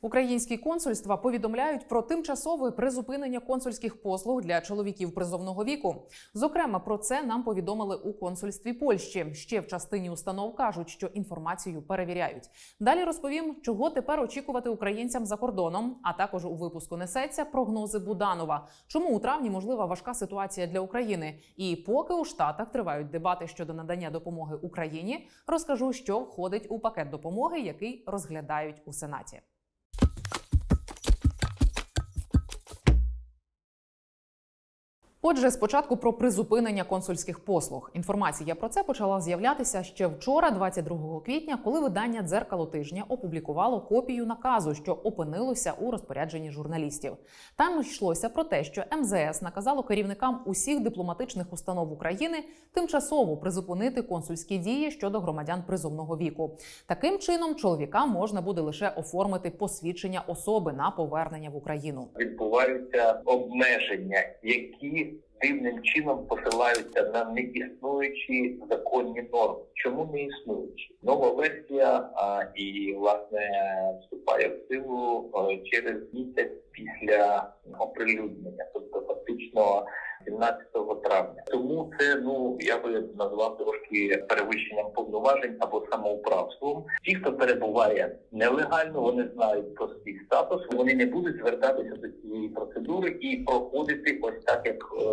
Українські консульства повідомляють про тимчасове призупинення консульських послуг для чоловіків призовного віку. Зокрема, про це нам повідомили у консульстві Польщі. Ще в частині установ кажуть, що інформацію перевіряють. Далі розповім, чого тепер очікувати українцям за кордоном. А також у випуску несеться прогнози Буданова. Чому у травні можлива важка ситуація для України? І поки у Штатах тривають дебати щодо надання допомоги Україні, розкажу, що входить у пакет допомоги, який розглядають у Сенаті. Отже, спочатку про призупинення консульських послуг. Інформація про це почала з'являтися ще вчора, 22 квітня, коли видання дзеркало тижня опублікувало копію наказу, що опинилося у розпорядженні журналістів. Там йшлося про те, що МЗС наказало керівникам усіх дипломатичних установ України тимчасово призупинити консульські дії щодо громадян призовного віку. Таким чином, чоловікам можна буде лише оформити посвідчення особи на повернення в Україну. відбуваються обмеження, які дивним чином посилаються на неіснуючі законні норми. Чому не існуючі? Нова версія а, і власне вступає в силу а, через місяць після оприлюднення, тобто фактично 17 травня. Тому це ну я би назвав трошки перевищенням повноважень або самоуправством. Ті, хто перебуває нелегально, вони знають про свій статус. Вони не будуть звертатися до цієї процедури і проходити ось так, як е,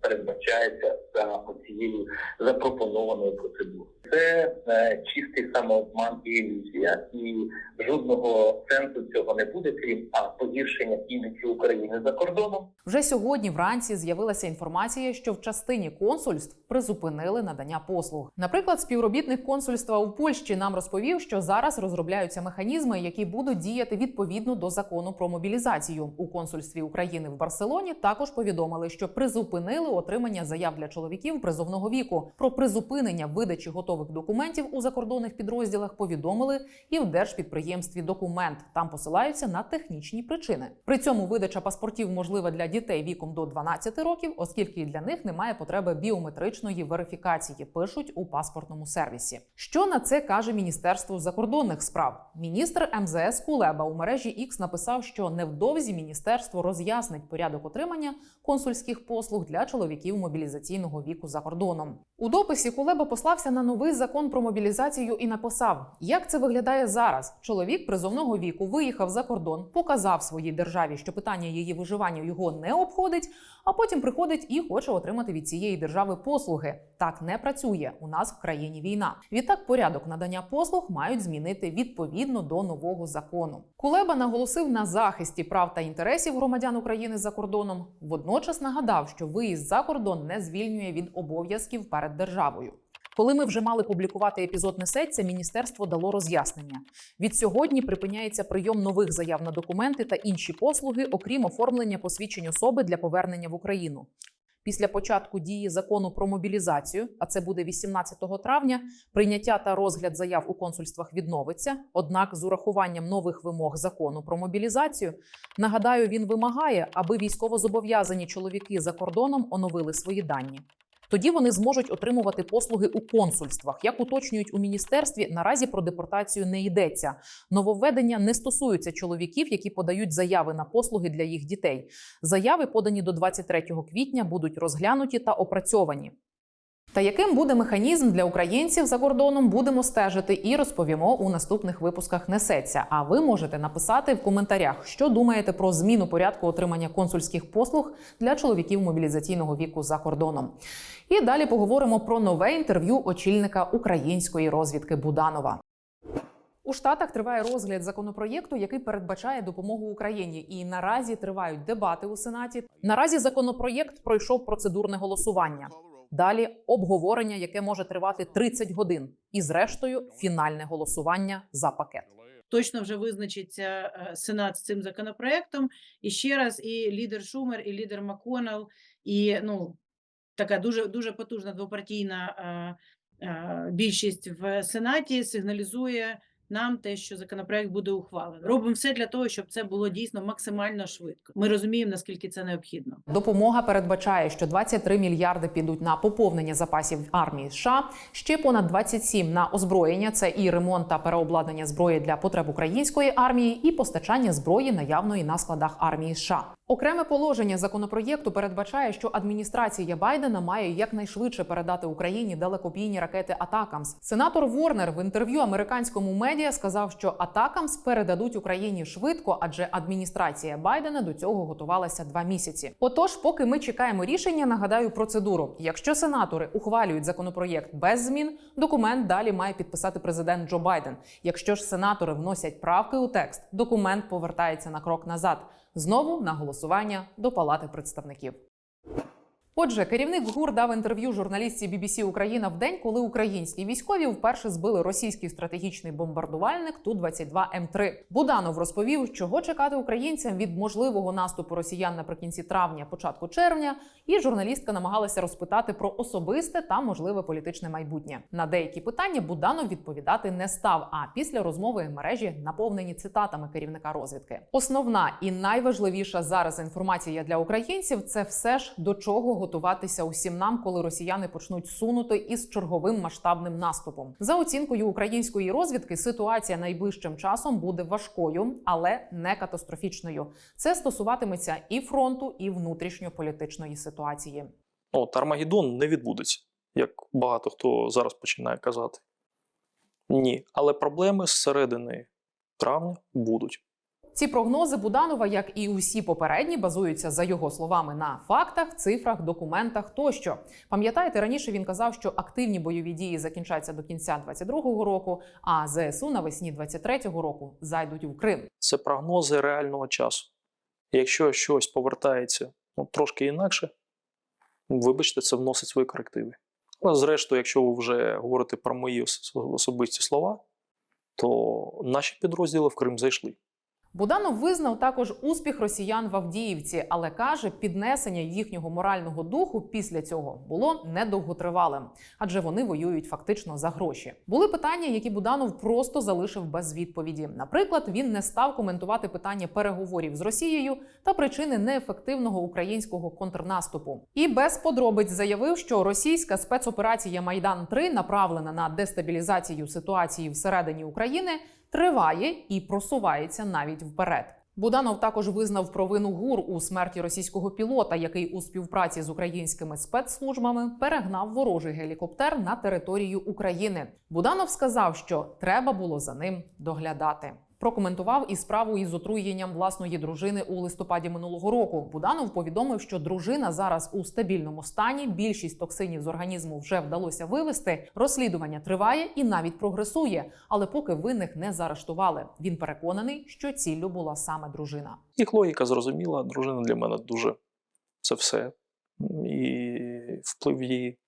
передбачається за цією запропонованою процедурою. Це е, чистий самообман і ілюзія, і жодного сенсу цього не буде, крім а погіршення іміджу України за кордоном. Вже сьогодні вранці з'явилася інформація, що в частині консульств призупинили надання послуг. Наприклад, співробітник консульства у Польщі нам розповів, що зараз розробляються механізми, які будуть діяти відповідно до закону про мобілізацію. У консульстві України в Барселоні також повідомили, що призупинили отримання заяв для чоловіків призовного віку. Про призупинення видачі готових документів у закордонних підрозділах повідомили і в держпідприємстві документ. Там посилаються на технічні причини. При цьому видача паспортів можлива для дітей віком до 12 років, оскільки для них немає потреби біометричної верифікації. Пишуть у паспортному сервісі. Що на це каже Міністерство закордонних справ? Міністр МЗС Кулеба у мережі X написав, що невдовзі міністерство роз'яснить порядок отримання консульських послуг для чоловіків мобілізаційного віку за кордоном. У дописі Кулеба послався на новий закон про мобілізацію і написав, як це виглядає зараз. Чоловік призовного віку виїхав за кордон, показав своїй державі, що питання її виживання його не обходить, а потім приходить і хоче отримати від цієї держави послуги. Так не працює. У нас в країні війна. Відтак, порядок надання послуг мають змінити відповідно до нового закону. Кулеба наголосив на захисті прав та інтересів громадян України за кордоном. Водночас нагадав, що виїзд за кордон не звільнює від обов'язків перед державою. Коли ми вже мали публікувати епізод несеться, міністерство дало роз'яснення. Від сьогодні припиняється прийом нових заяв на документи та інші послуги, окрім оформлення посвідчень особи для повернення в Україну. Після початку дії закону про мобілізацію, а це буде 18 травня, прийняття та розгляд заяв у консульствах відновиться. Однак, з урахуванням нових вимог закону про мобілізацію, нагадаю, він вимагає, аби військовозобов'язані чоловіки за кордоном оновили свої дані. Тоді вони зможуть отримувати послуги у консульствах. Як уточнюють у міністерстві, наразі про депортацію не йдеться. Нововведення не стосуються чоловіків, які подають заяви на послуги для їх дітей. Заяви, подані до 23 квітня, будуть розглянуті та опрацьовані. Та яким буде механізм для українців за кордоном, будемо стежити і розповімо у наступних випусках несеться. А ви можете написати в коментарях, що думаєте про зміну порядку отримання консульських послуг для чоловіків мобілізаційного віку за кордоном. І далі поговоримо про нове інтерв'ю очільника української розвідки Буданова. У Штатах триває розгляд законопроєкту, який передбачає допомогу Україні, і наразі тривають дебати у Сенаті. Наразі законопроєкт пройшов процедурне голосування. Далі обговорення, яке може тривати 30 годин, і зрештою фінальне голосування за пакет. точно вже визначиться е, Сенат з цим законопроектом. І ще раз, і лідер Шумер, і лідер МакКоннелл, і ну така дуже дуже потужна двопартійна е, е, більшість в Сенаті сигналізує нам те, що законопроект буде ухвалений. Робимо все для того, щоб це було дійсно максимально швидко. Ми розуміємо, наскільки це необхідно. Допомога передбачає, що 23 мільярди підуть на поповнення запасів армії США, ще понад 27 на озброєння. Це і ремонт та переобладнання зброї для потреб української армії, і постачання зброї наявної на складах армії США. Окреме положення законопроєкту передбачає, що адміністрація Байдена має якнайшвидше передати Україні далекобійні ракети Атакамс. Сенатор Ворнер в інтерв'ю американському медіа сказав, що Атакамс передадуть Україні швидко, адже адміністрація Байдена до цього готувалася два місяці. Отож, поки ми чекаємо рішення, нагадаю процедуру. Якщо сенатори ухвалюють законопроєкт без змін, документ далі має підписати президент Джо Байден. Якщо ж сенатори вносять правки у текст, документ повертається на крок назад знову на голосування до Палати представників. Отже, керівник ГУР дав інтерв'ю журналістці BBC Україна в день, коли українські військові вперше збили російський стратегічний бомбардувальник ту 22 м 3 Буданов розповів, чого чекати українцям від можливого наступу росіян наприкінці травня, початку червня. І журналістка намагалася розпитати про особисте та можливе політичне майбутнє. На деякі питання Буданов відповідати не став. А після розмови мережі наповнені цитатами керівника розвідки. Основна і найважливіша зараз інформація для українців це все ж до чого готуватися усім нам, коли росіяни почнуть сунути із черговим масштабним наступом. За оцінкою української розвідки, ситуація найближчим часом буде важкою, але не катастрофічною. Це стосуватиметься і фронту, і внутрішньополітичної ситуації. От Армагеддон не відбудеться, як багато хто зараз починає казати. Ні. Але проблеми з середини травня будуть. Ці прогнози Буданова, як і усі попередні, базуються за його словами на фактах, цифрах, документах тощо. Пам'ятаєте, раніше він казав, що активні бойові дії закінчаться до кінця 22-го року, а ЗСУ навесні 23-го року зайдуть в Крим. Це прогнози реального часу. Якщо щось повертається ну, трошки інакше, вибачте, це вносить свої корективи. Але зрештою, якщо ви вже говорите про мої особисті слова, то наші підрозділи в Крим зайшли. Буданов визнав також успіх росіян в Авдіївці, але каже, піднесення їхнього морального духу після цього було недовготривалим, адже вони воюють фактично за гроші. Були питання, які Буданов просто залишив без відповіді. Наприклад, він не став коментувати питання переговорів з Росією та причини неефективного українського контрнаступу. І без подробиць заявив, що російська спецоперація Майдан 3 направлена на дестабілізацію ситуації всередині України триває і просувається навіть вперед. Буданов також визнав провину ГУР у смерті російського пілота, який у співпраці з українськими спецслужбами перегнав ворожий гелікоптер на територію України. Буданов сказав, що треба було за ним доглядати. Прокоментував і справу із отруєнням власної дружини у листопаді минулого року. Буданов повідомив, що дружина зараз у стабільному стані. Більшість токсинів з організму вже вдалося вивести. Розслідування триває і навіть прогресує, але поки винних не заарештували. Він переконаний, що ціллю була саме дружина. Їх логіка зрозуміла, дружина для мене дуже це все. І вплив її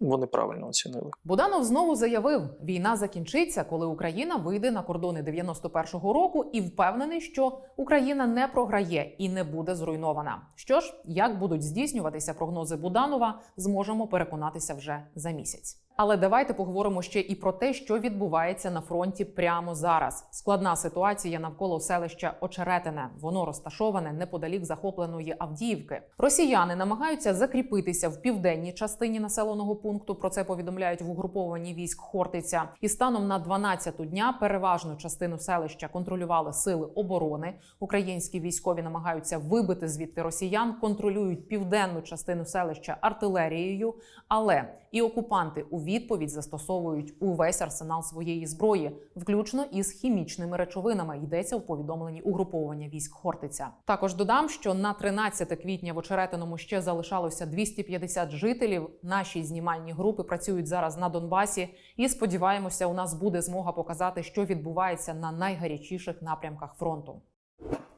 вони правильно оцінили. Буданов знову заявив, війна закінчиться, коли Україна вийде на кордони 91-го року, і впевнений, що Україна не програє і не буде зруйнована. Що ж, як будуть здійснюватися прогнози Буданова, зможемо переконатися вже за місяць. Але давайте поговоримо ще і про те, що відбувається на фронті прямо зараз. Складна ситуація навколо селища Очеретине. Воно розташоване неподалік захопленої Авдіївки. Росіяни намагаються закріпитися в південній частині населеного пункту. Про це повідомляють в угрупованні військ Хортиця. І станом на 12-ту дня переважну частину селища контролювали сили оборони. Українські військові намагаються вибити звідти росіян, контролюють південну частину селища артилерією. Але і окупанти у відповідь застосовують увесь арсенал своєї зброї, включно із хімічними речовинами. Йдеться в повідомленні угруповання військ Хортиця. Також додам, що на 13 квітня в Очеретиному ще залишалося 250 жителів. Наші знімальні групи працюють зараз на Донбасі, і сподіваємося, у нас буде змога показати, що відбувається на найгарячіших напрямках фронту.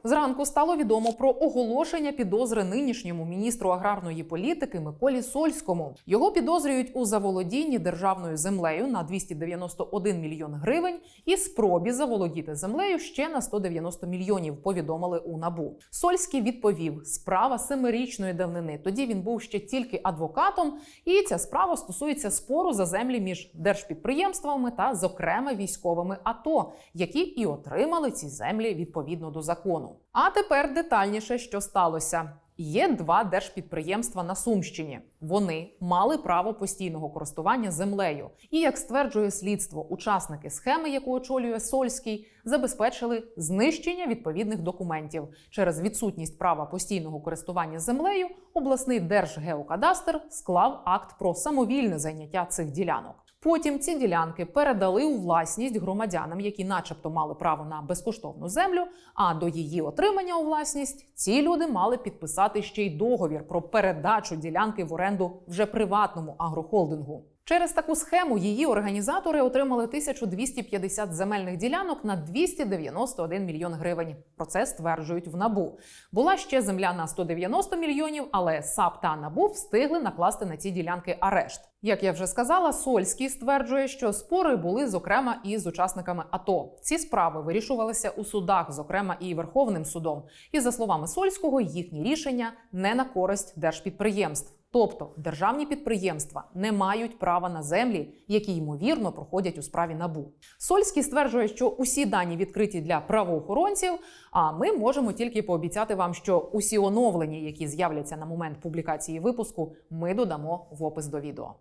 Зранку стало відомо про оголошення підозри нинішньому міністру аграрної політики Миколі Сольському. Його підозрюють у заволодінні державною землею на 291 мільйон гривень і спробі заволодіти землею ще на 190 мільйонів. Повідомили у набу. Сольський відповів: справа семирічної давнини. Тоді він був ще тільки адвокатом, і ця справа стосується спору за землі між держпідприємствами та, зокрема, військовими АТО, які і отримали ці землі відповідно до закону. А тепер детальніше, що сталося. Є два держпідприємства на Сумщині. Вони мали право постійного користування землею. І як стверджує слідство, учасники схеми, яку очолює Сольський, забезпечили знищення відповідних документів через відсутність права постійного користування землею. Обласний держгеокадастр склав акт про самовільне зайняття цих ділянок. Потім ці ділянки передали у власність громадянам, які, начебто, мали право на безкоштовну землю. А до її отримання у власність ці люди мали підписати ще й договір про передачу ділянки в оренду вже приватному агрохолдингу. Через таку схему її організатори отримали 1250 земельних ділянок на 291 мільйон гривень. Про це стверджують в набу. Була ще земля на 190 мільйонів, але САП та НАБУ встигли накласти на ці ділянки арешт. Як я вже сказала, Сольський стверджує, що спори були зокрема і з учасниками АТО. Ці справи вирішувалися у судах, зокрема і Верховним судом. І за словами Сольського, їхні рішення не на користь держпідприємств. Тобто державні підприємства не мають права на землі, які ймовірно проходять у справі набу. Сольський стверджує, що усі дані відкриті для правоохоронців. А ми можемо тільки пообіцяти вам, що усі оновлення, які з'являться на момент публікації випуску, ми додамо в опис до відео.